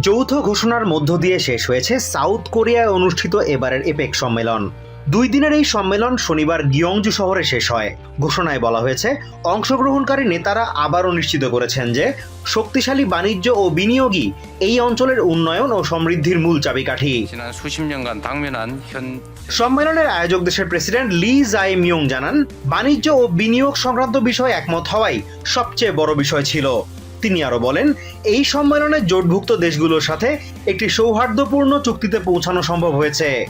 যৌথ ঘোষণার মধ্য দিয়ে শেষ হয়েছে সাউথ কোরিয়ায় অনুষ্ঠিত এবারের এপেক সম্মেলন। দুই দিনের এই সম্মেলন শনিবার গিয়ংজু শহরে শেষ হয়। ঘোষণায় বলা হয়েছে অংশগ্রহণকারী নেতারা আবারও নিশ্চিত করেছেন যে শক্তিশালী বাণিজ্য ও বিনিয়োগই এই অঞ্চলের উন্নয়ন ও সমৃদ্ধির মূল চাবিকাঠি। সম্মেলনের আয়োজক দেশের প্রেসিডেন্ট লি জাই মিয়ং জানান বাণিজ্য ও বিনিয়োগ সংক্রান্ত বিষয়ে একমত হওয়াই সবচেয়ে বড় বিষয় ছিল। তিনি আরও বলেন এই সম্মেলনে জোটভুক্ত দেশগুলোর সাথে একটি সৌহার্দ্যপূর্ণ চুক্তিতে পৌঁছানো সম্ভব হয়েছে।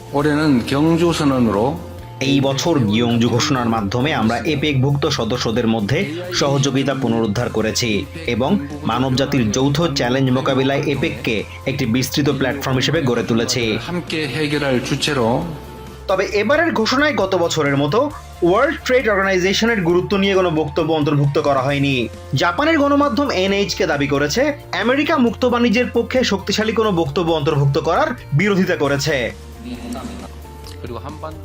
এই বছর গিয়ংজু ঘোষণার মাধ্যমে আমরা এপেকভুক্ত সদস্যদের মধ্যে সহযোগিতা পুনরুদ্ধার করেছি এবং মানবজাতির যৌথ চ্যালেঞ্জ মোকাবিলায় এপেককে একটি বিস্তৃত প্ল্যাটফর্ম হিসেবে গড়ে তুলেছি। তবে এবারের ঘোষণায় গত বছরের মতো ওয়ার্ল্ড ট্রেড অর্গানাইজেশনের গুরুত্ব নিয়ে কোনো বক্তব্য অন্তর্ভুক্ত করা হয়নি। জাপানের গণমাধ্যম এনএইচকে দাবি করেছে, আমেরিকা মুক্ত বাণিজ্যের পক্ষে শক্তিশালী কোনো বক্তব্য অন্তর্ভুক্ত করার বিরোধিতা করেছে।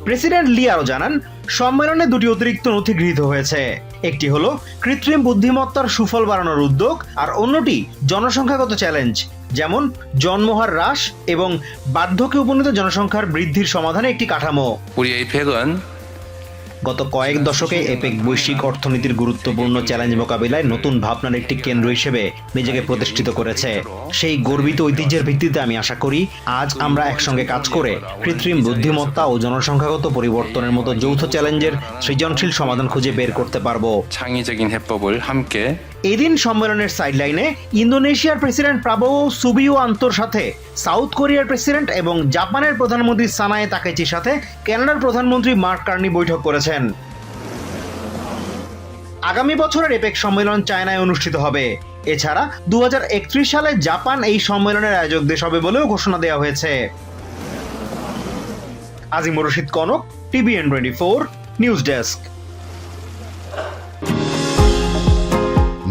প্রেসিডেন্ট লি আরও জানান সম্মেলনে দুটি অতিরিক্ত নথি গৃহীত হয়েছে। একটি হলো কৃত্রিম বুদ্ধিমত্তার সুফল বাড়ানোর উদ্যোগ আর অন্যটি জনসংখ্যাগত চ্যালেঞ্জ যেমন জন্মহার হ্রাস এবং বার্ধক্যে উপনীত জনসংখ্যার বৃদ্ধির সমাধানে একটি কাঠামো। গত কয়েক দশকে এপেক বৈশ্বিক অর্থনীতির গুরুত্বপূর্ণ চ্যালেঞ্জ মোকাবিলায় নতুন ভাবনার একটি কেন্দ্র হিসেবে নিজেকে প্রতিষ্ঠিত করেছে। সেই গর্বিত ঐতিহ্যের ভিত্তিতে আমি আশা করি আজ আমরা একসঙ্গে কাজ করে কৃত্রিম বুদ্ধিমত্তা ও জনসংখ্যাগত পরিবর্তনের মতো যৌথ চ্যালেঞ্জের সৃজনশীল সমাধান খুঁজে বের করতে পারব। এদিন সম্মেলনের সাইডলাইনে ইন্দোনেশিয়ার প্রেসিডেন্ট প্রাবো সুবিও আন্তর সাথে সাউথ কোরিয়ার প্রেসিডেন্ট এবং জাপানের প্রধানমন্ত্রী সানায় তাকেচির সাথে ক্যানাডার প্রধানমন্ত্রী মার্ক কার্নি বৈঠক করেছেন। আগামী বছরের এপেক সম্মেলন চায়নায় অনুষ্ঠিত হবে। এছাড়া দু হাজার একত্রিশ সালে জাপান এই সম্মেলনের আয়োজক দেশ হবে বলেও ঘোষণা দেওয়া হয়েছে। Azim Rashid Kanak TVN twenty four news desk